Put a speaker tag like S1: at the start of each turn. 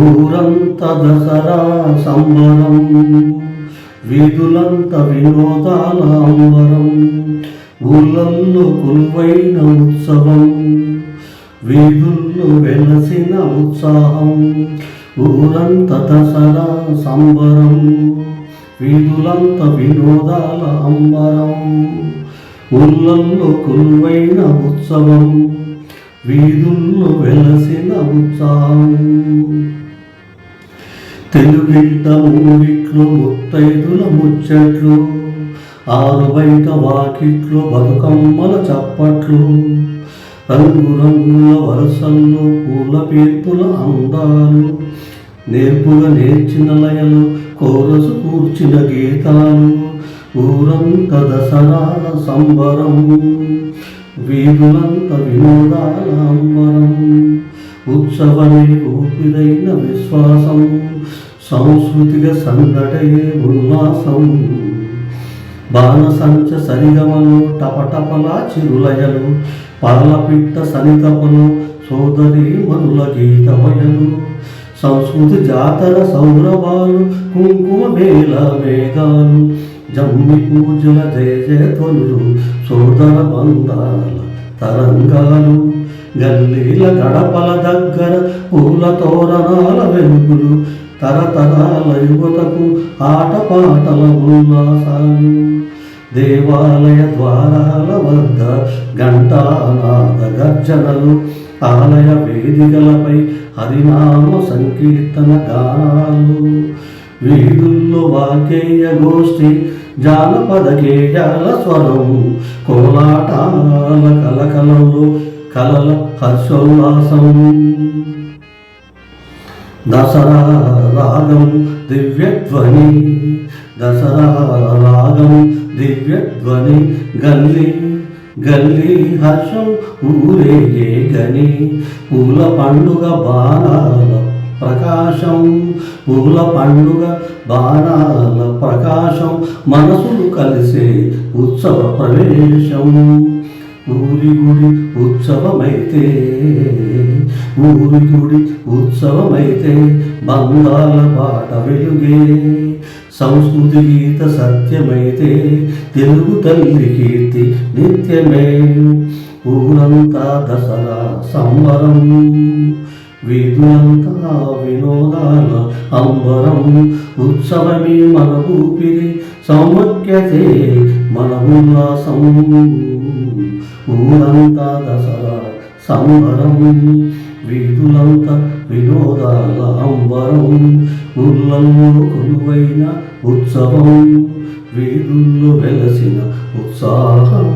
S1: ఊరంత దసరా సంబరం వీధులంత వినోదాల అంబరం ఊళ్ళల్లో కొలువైన ఉత్సవం వీధుల్లో వెలసిన ఉత్సాహం ఊరంత దసరా సంబరం వీధులంత వినోదాల అంబరం ఊళ్ళల్లో కొలువైన ఉత్సవం వీధుల్లో వెలసిన ఉత్సాహం. తెలుగింట మూడిట్లు ముత్తైదుల ముచ్చట్లు ఆరు బయట వాకిట్లు బతుకమ్మల చప్పట్లు రంగు రంగుల వరసల్లో పూల పేర్పుల అందాలు నేర్పుగా నేర్చిన లయలు కోరసు కూర్చిన గీతాలు. ఊరంత దసరా సంబరం వీధులంత వినోదాల అంబరం. ఉత్సవమే ఊపిదైన విశ్వాసం సాంస్కృతిక సందడే ఉల్లాసం. బాణసంచ సరిగమలు టపటపల చిరులయలు పాలపిట్ట సనితపలు సోదరి మనుల గీతమయలు. సంస్కృతి జాతర సౌరభాలు కుంకుమ వేల మేఘాలు జమ్మి పూజల జయ జయధ్వనులు సోదర బంధాల తరంగాలు గల్లీల గడపల దగ్గర పూల తోరణాల వెలుగులు తరతరాల యువతకు ఆటపాటల ఉల్లాసాలు. దేవాలయ ద్వారాల వద్ద ఘంటానాద గర్జనలు ఆలయ వేదికలపై హరినామ సంకీర్తన గానాలు. వీధుల్లో వాకేయ గోష్ఠి జానపద గేయాల స్వరం కోలాటాల కలకలంలో కలల హర్షోల్లాసం దసరా రాగం దివ్యధ్వని దసరా రాగం దివ్యధ్వని గల్లి గల్లి హర్షం ఊరేగే గని. పూల పండుగ బాణాల ప్రకాశం పూల పండుగ బాణాల ప్రకాశం మనసులు కలిసే ఉత్సవ ప్రవేశం. ఊరి గుడి ఉత్సవమైతే ఊరి గుడి ఉత్సవమైతే బంగాల బాట వెలుగే. సంస్కృతి గీత సత్యమైతే తెలుగు తల్లి కీర్తి నిత్యమే. ఊరంతా దసరా సంబరం. వీధులంతా వినోదాల అంబరం ఉత్సవమే మన ఊపిరి సౌమక్యతే మన ఉల్లాసం ఊరంతా దసరా సంబరం వీధులంతా వినోదాల అంబరం. ఊళ్ళల్లో కొలువైన ఉత్సవం వీధుల్లో వెలసిన ఉత్సాహం.